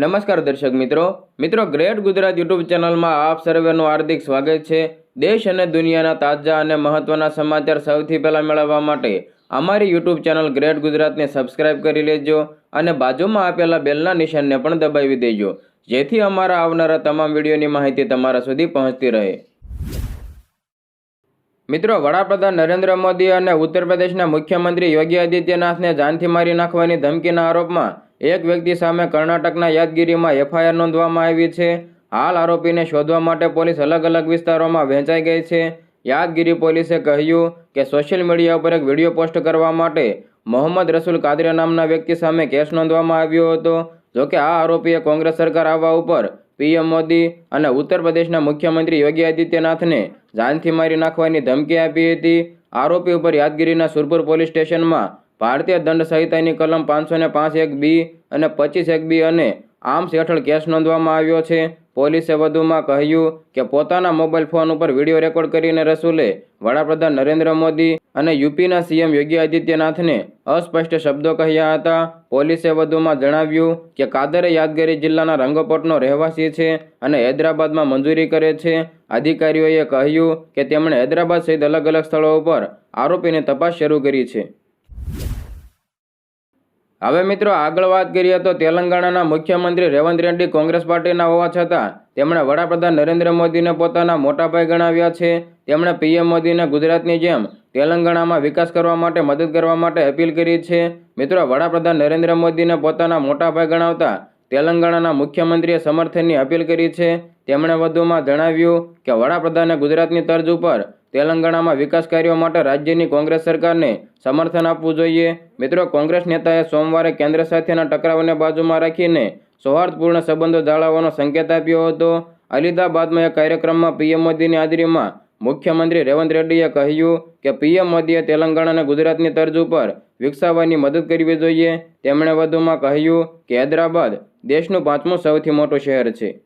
નમસ્કાર દર્શક મિત્રો. મિત્રો, ગ્રેટ ગુજરાત યુટ્યુબ ચેનલમાં આપ સર્વેનું હાર્દિક સ્વાગત છે. દેશ અને દુનિયાના તાજા અને મહત્ત્વના સમાચાર સૌથી પહેલાં મેળવવા માટે અમારી યુટ્યુબ ચેનલ ગ્રેટ ગુજરાતને સબસ્ક્રાઇબ કરી લેજો અને બાજુમાં આપેલા બેલના નિશાનને પણ દબાવી દેજો. જેથી અમારા આવનારા તમામ વિડીયોની માહિતી તમારા સુધી પહોંચતી રહે. મિત્રો, વડાપ્રધાન નરેન્દ્ર મોદી અને ઉત્તર પ્રદેશના મુખ્યમંત્રી યોગી આદિત્યનાથને જાનથી મારી નાખવાની ધમકીના આરોપમાં એક વ્યક્તિ સામે કર્ણાટકના યાદગીરીમાં એફઆઈઆર નોંધવામાં આવી છે. હાલ આરોપીને શોધવા માટે પોલીસ અલગ અલગ વિસ્તારોમાં વહેંચાઈ ગઈ છે. યાદગીરી પોલીસે કહ્યું કે સોશિયલ મીડિયા ઉપર એક વીડિયો પોસ્ટ કરવા માટે મોહમ્મદ રસુલ કાદરે નામના વ્યક્તિ સામે કેસ નોંધવામાં આવ્યો હતો. જોકે આ આરોપીએ કોંગ્રેસ સરકાર આવવા ઉપર પીએમ મોદી અને ઉત્તર પ્રદેશના મુખ્યમંત્રી યોગી આદિત્યનાથને જાનથી મારી નાખવાની ધમકી આપી હતી. આરોપી ઉપર યાદગીરીના સુરપુર પોલીસ સ્ટેશનમાં ભારતીય દંડ સંહિતાની કલમ પાંચસો ને પાંચ એક બી અને પચીસ એક બી અને આર્મ્સ હેઠળ કેસ નોંધવામાં આવ્યો છે. પોલીસે વધુમાં કહ્યું કે પોતાના મોબાઈલ ફોન ઉપર વીડિયો રેકોર્ડ કરીને રસૂલે વડાપ્રધાન નરેન્દ્ર મોદી અને યુપીના સીએમ યોગી આદિત્યનાથને અસ્પષ્ટ શબ્દો કહ્યા હતા. પોલીસે વધુમાં જણાવ્યું કે કાદરે યાદગીરી જિલ્લાના રંગોપટનો રહેવાસી છે અને હૈદરાબાદમાં મંજૂરી કરે છે. અધિકારીઓએ કહ્યું કે તેમણે હૈદરાબાદ સહિત અલગ અલગ સ્થળો ઉપર આરોપીની તપાસ શરૂ કરી છે. હવે મિત્રો આગળ વાત કરીએ તો તેલંગાણાના મુખ્યમંત્રી રેવંત રેડ્ડી કોંગ્રેસ પાર્ટીના હોવા છતાં તેમણે વડાપ્રધાન નરેન્દ્ર મોદીને પોતાના મોટા ભાઈ ગણાવ્યા છે. તેમણે પીએમ મોદીને ગુજરાતની જેમ તેલંગાણામાં વિકાસ કરવા માટે મદદ કરવા માટે અપીલ કરી છે. મિત્રો, વડાપ્રધાન નરેન્દ્ર મોદીને પોતાના મોટા ભાઈ ગણાવતા તેલંગાણાના મુખ્યમંત્રીએ સમર્થનની અપીલ કરી છે. તેમણે વધુમાં જણાવ્યું કે વડાપ્રધાને ગુજરાતની તર્જ ઉપર તેલંગાણામાં વિકાસ કાર્યો માટે રાજ્યની કોંગ્રેસ સરકારને સમર્થન આપવું જોઈએ. મિત્રો, કોંગ્રેસ નેતાએ સોમવારે કેન્દ્ર સાથેના ટકરાવને બાજુમાં રાખીને સૌહાર્દપૂર્ણ સંબંધો જાળવવાનો સંકેત આપ્યો હતો. અલીદાબાદમાં એક કાર્યક્રમમાં પીએમ મોદીની હાજરીમાં મુખ્યમંત્રી રેવંત રેડ્ડીએ કહ્યું કે પીએમ મોદીએ તેલંગાણા અને ગુજરાતની તર્જ ઉપર વિકસાવવાની મદદ કરવી જોઈએ. તેમણે વધુમાં કહ્યું કે હૈદરાબાદ દેશનું પાંચમું સૌથી મોટું શહેર છે.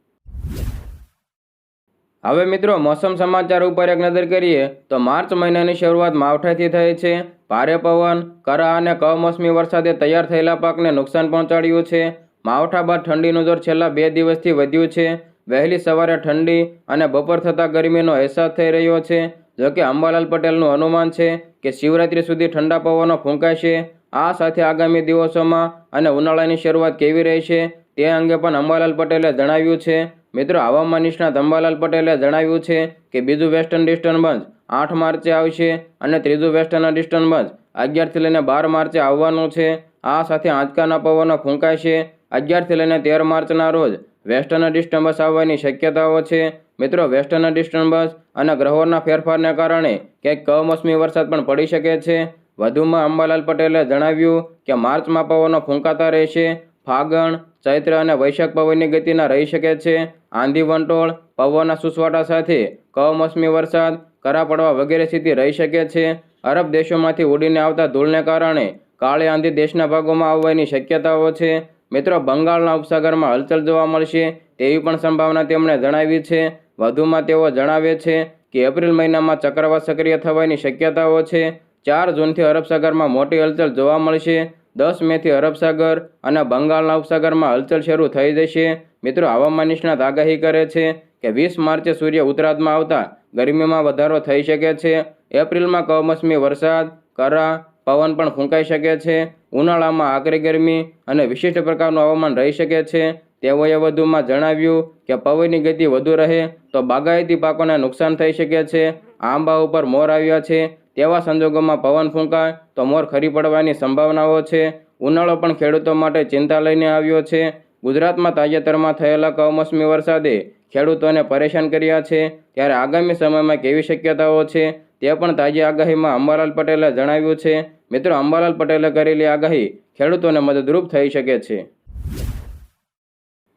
હવે મિત્રો, મોસમ સમાચાર ઉપર એક નજર કરીએ, તો માર્ચ મહિનાની શરૂઆત માવઠાથી થઈ છે. ભારે પવન, કરા અને કમોસમી વરસાદે તૈયાર થયેલા પાકને નુકસાન પહોંચાડ્યું છે. માવઠા બાદ ઠંડીનું જોર છેલ્લા બે દિવસથી વધ્યું છે. વહેલી સવારે ઠંડી અને બપોર થતાં ગરમીનો અહેસાસ થઈ રહ્યો છે. જોકે અંબાલાલ પટેલનું અનુમાન છે કે શિવરાત્રી સુધી ઠંડા પવનો ફૂંકાશે. આ સાથે આગામી દિવસોમાં અને ઉનાળાની શરૂઆત કેવી રહેશે? તે અંગે પણ અંબાલાલ પટેલે જણાવ્યું છે. મિત્રો, હવામાન નિષ્ણાત અંબાલાલ પટેલે જણાવ્યું છે કે બીજું વેસ્ટર્ન ડિસ્ટર્બન્સ આઠ માર્ચે આવશે અને ત્રીજું વેસ્ટર્ન ડિસ્ટર્બન્સ અગિયારથી લઈને બાર માર્ચે આવવાનું છે. આ સાથે આંચકાના પવનો ફૂંકાશે. અગિયારથી લઈને તેર માર્ચના રોજ વેસ્ટર્ન ડિસ્ટર્બન્સ આવવાની શક્યતાઓ છે. મિત્રો, વેસ્ટર્ન ડિસ્ટર્બન્સ અને ગ્રહોના ફેરફારને કારણે ક્યાંક કમોસમી વરસાદ પણ પડી શકે છે. વધુમાં અંબાલાલ પટેલે જણાવ્યું કે માર્ચમાં પવનો ફૂંકાતા રહેશે. ફાગણ, ચૈત્ર અને વૈશાખ પવનની ગતિના રહી શકે છે. આંધી વંટોળ પવનના સુસવાટા સાથે કમોસમી વરસાદ, કરા પડવા વગેરે સ્થિતિ રહી શકે છે. અરબ દેશોમાંથી ઉડીને આવતા ધૂળને કારણે કાળી આંધી દેશના ભાગોમાં આવવાની શક્યતાઓ છે. મિત્રો, બંગાળના ઉપસાગરમાં હલચલ જોવા મળશે તેવી પણ સંભાવના તેમણે જણાવી છે. વધુમાં તેઓ જણાવે છે કે એપ્રિલ મહિનામાં ચક્રવાત સક્રિય થવાની શક્યતાઓ છે. ચાર જૂનથી અરબ સાગરમાં મોટી હલચલ જોવા મળશે. દસ મેથી અરબ સાગર અને બંગાળના ઉપસાગરમાં હલચલ શરૂ થઈ જશે. મિત્રો, હવામાન નિષ્ણાત આગાહી કરે છે કે વીસ માર્ચે સૂર્ય ઉત્તરાદમાં આવતા ગરમીમાં વધારો થઈ શકે છે. એપ્રિલમાં કમોસમી વરસાદ, કરા, પવન પણ ફૂંકાઈ શકે છે. ઉનાળામાં આકરી ગરમી અને વિશિષ્ટ પ્રકારનું હવામાન રહી શકે છે. તેઓએ વધુમાં જણાવ્યું કે પવનની ગતિ વધુ રહે તો બાગાયતી પાકોને નુકસાન થઈ શકે છે. આંબા ઉપર મોર આવ્યા છે. તેવા સંજોગોમાં પવન ફૂંકાય તો મોર ખરી પડવાની સંભાવનાઓ છે. ઉનાળો પણ ખેડૂતો માટે ચિંતા લઈને આવ્યો છે. ગુજરાતમાં તાજેતરમાં થયેલા કમોસમી વરસાદે ખેડૂતોને પરેશાન કર્યા છે. ત્યારે આગામી સમયમાં કેવી શક્યતાઓ છે તે પણ તાજી આગાહીમાં અંબાલાલ પટેલે જણાવ્યું છે. મિત્રો, અંબાલાલ પટેલે કરેલી આગાહી ખેડૂતોને મદદરૂપ થઈ શકે છે.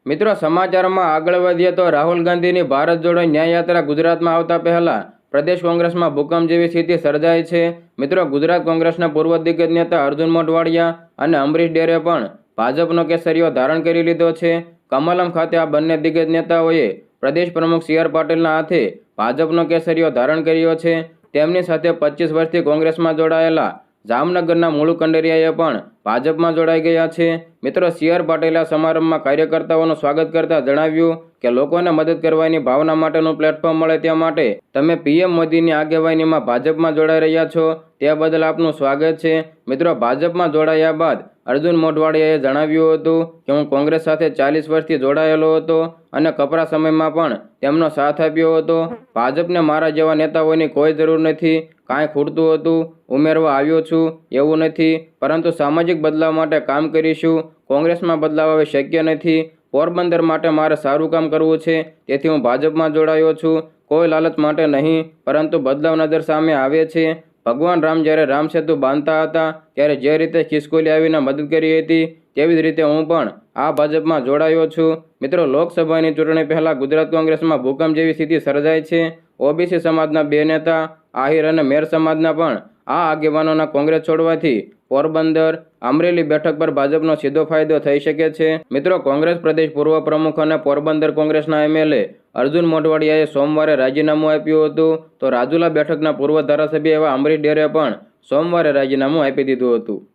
મિત્રો, સમાચારમાં આગળ વધીએ તો રાહુલ ગાંધીની ભારત જોડો ન્યાય યાત્રા ગુજરાતમાં આવતા પહેલા પ્રદેશ કોંગ્રેસમાં ભૂકંપ જેવી સ્થિતિ સર્જાઈ છે. મિત્રો, ગુજરાત કોંગ્રેસના પૂર્વ દિગ્ગજ નેતા અર્જુન મોઢવાડિયા અને અમરીશ ડેરે પણ ભાજપનો કેસરીઓ ધારણ કરી લીધો છે. કમલમ ખાતે આ બંને દિગ્ગજ નેતાઓએ પ્રદેશ પ્રમુખ સી આર પાટીલના હાથે ભાજપનો કેસરીઓ ધારણ કર્યો છે. તેમની સાથે પચીસ વર્ષથી કોંગ્રેસમાં જોડાયેલા જામનગરના મૂળ કંડરિયાએ પણ ભાજપમાં જોડાઈ ગયા છે. મિત્રો સી આર પાટીલે સમારંભમાં કાર્યકર્તાઓનું સ્વાગત કરતા જણાવ્યું કે લોકોને મદદ કરવાની ભાવના માટેનું પ્લેટફોર્મ મળે તે માટે તમે પીએમ મોદીની આગેવાનીમાં ભાજપમાં જોડાઈ રહ્યા છો. તે બદલ આપનું સ્વાગત છે. મિત્રો, ભાજપમાં જોડાયા બાદ અર્જુન મોઢવાડિયાએ જણાવ્યું હતું કે હું કોંગ્રેસ સાથે ચાલીસ વર્ષથી જોડાયેલો હતો અને કપરા સમયમાં પણ તેમનો સાથ આપ્યો હતો. ભાજપને મારા જેવા નેતાઓની કોઈ જરૂર નથી. કાંઈ ખૂટતું હતું, ઉમેરવા આવ્યો છું, એવું નથી. પરંતુ સામાજિક બદલાવ માટે કામ કરીશું. કોંગ્રેસમાં બદલાવ હવે શક્ય નથી. પોરબંદર માટે મારે સારું કામ કરવું છે. તેથી હું ભાજપમાં જોડાયો છું. કોઈ લાલચ માટે નહીં, પરંતુ બદલાવ નજર સામે આવે છે. ભગવાન રામ જ્યારે રામ સેતુ બાંધતા હતા, ત્યારે જે રીતે ખિસકોલી આવીને મદદ કરી હતી, તેવી જ રીતે હું પણ આ ભાજપમાં જોડાયો છું. મિત્રો, લોકસભાની ચૂંટણી પહેલાં ગુજરાત કોંગ્રેસમાં ભૂકંપ જેવી સ્થિતિ સર્જાય છે. ઓબીસી સમાજના બે નેતા, આહિર અને મેર સમાજના પણ આ આગેવાનોના કોંગ્રેસ છોડવાથી પોરબંદર અમરેલી બેઠક પર ભાજપનો સીધો ફાયદો થઈ શકે છે. મિત્રો, કોંગ્રેસ પ્રદેશ પૂર્વ પ્રમુખ અને પોરબંદર કોંગ્રેસના એમએલએ અર્જુન મોઢવાડિયાએ સોમવારે રાજીનામું આપ્યું હતું. તો રાજુલા બેઠકના પૂર્વ ધારાસભ્ય એવા અમરીશ ડેરે પણ સોમવારે રાજીનામું આપી દીધું હતું.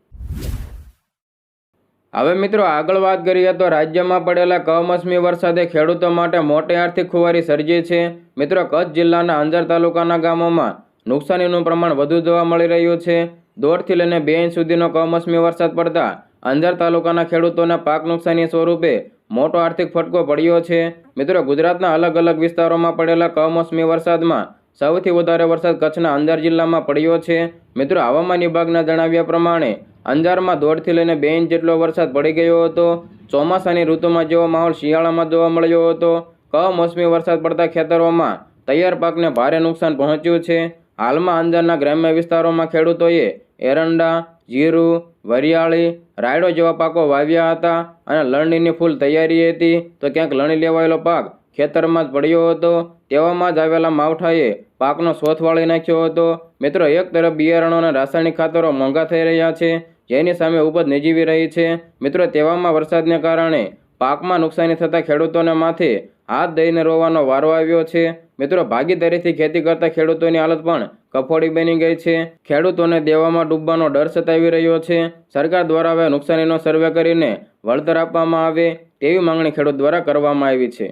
હવે મિત્રો, આગળ વાત કરીએ તો રાજ્યમાં પડેલા કમોસમી વરસાદે ખેડૂતો માટે મોટી આર્થિક ખુવારી સર્જી છે. મિત્રો, કચ્છ જિલ્લાના અંજાર તાલુકાના ગામોમાં નુકસાનીનું પ્રમાણ વધુ જોવા મળી રહ્યું છે. દોઢથી લઈને બે ઇંચ સુધીનો કમોસમી વરસાદ પડતા અંજાર તાલુકાના ખેડૂતોના પાક નુકસાની સ્વરૂપે મોટો આર્થિક ફટકો પડ્યો છે. મિત્રો, ગુજરાતના અલગ અલગ વિસ્તારોમાં પડેલા કમોસમી વરસાદમાં સૌથી વધારે વરસાદ કચ્છના અંજાર જિલ્લામાં પડ્યો છે. મિત્રો, હવામાન વિભાગના જણાવ્યા પ્રમાણે અંજારમાં દોઢથી લઈને બે ઇંચ જેટલો વરસાદ પડી ગયો હતો. ચોમાસાની ઋતુમાં જેવો માહોલ શિયાળામાં જોવા મળ્યો હતો. કમોસમી વરસાદ પડતા ખેતરોમાં તૈયાર પાકને ભારે નુકસાન પહોંચ્યું છે. હાલમાં અંજારના ગ્રામ્ય વિસ્તારોમાં ખેડૂતોએ એરંડા, જીરું, વરિયાળી, રાયડો જેવા પાકો વાવ્યા હતા અને લણણીની ફૂલ તૈયારી હતી. તો ક્યાંક લણી લેવાયેલો પાક ખેતરમાં જ પડ્યો હતો, તેવામાં જ આવેલા માવઠાએ પાકનો શોથ વાળી નાખ્યો હતો. મિત્રો, એક તરફ બિયારણો અને રાસાયણિક ખાતરો મોંઘા થઈ રહ્યા છે, જેની સામે ઉપજ નજીવી રહી છે. મિત્રો, તેવામાં વરસાદને કારણે પાકમાં નુકસાની થતાં ખેડૂતોને માથે હાથ દઈને રોવાનો વારો આવ્યો છે. મિત્રો ભાગીદારીથી ખેતી કરતા ખેડૂતોની હાલત પણ કફોડી બની ગઈ છે. ખેડૂતોને દેવામાં ડૂબવાનો ડર સતાવી રહ્યો છે. સરકાર દ્વારા હવે નુકસાનીનો સર્વે કરીને વળતર આપવામાં આવે તેવી માંગણી ખેડૂત દ્વારા કરવામાં આવી છે.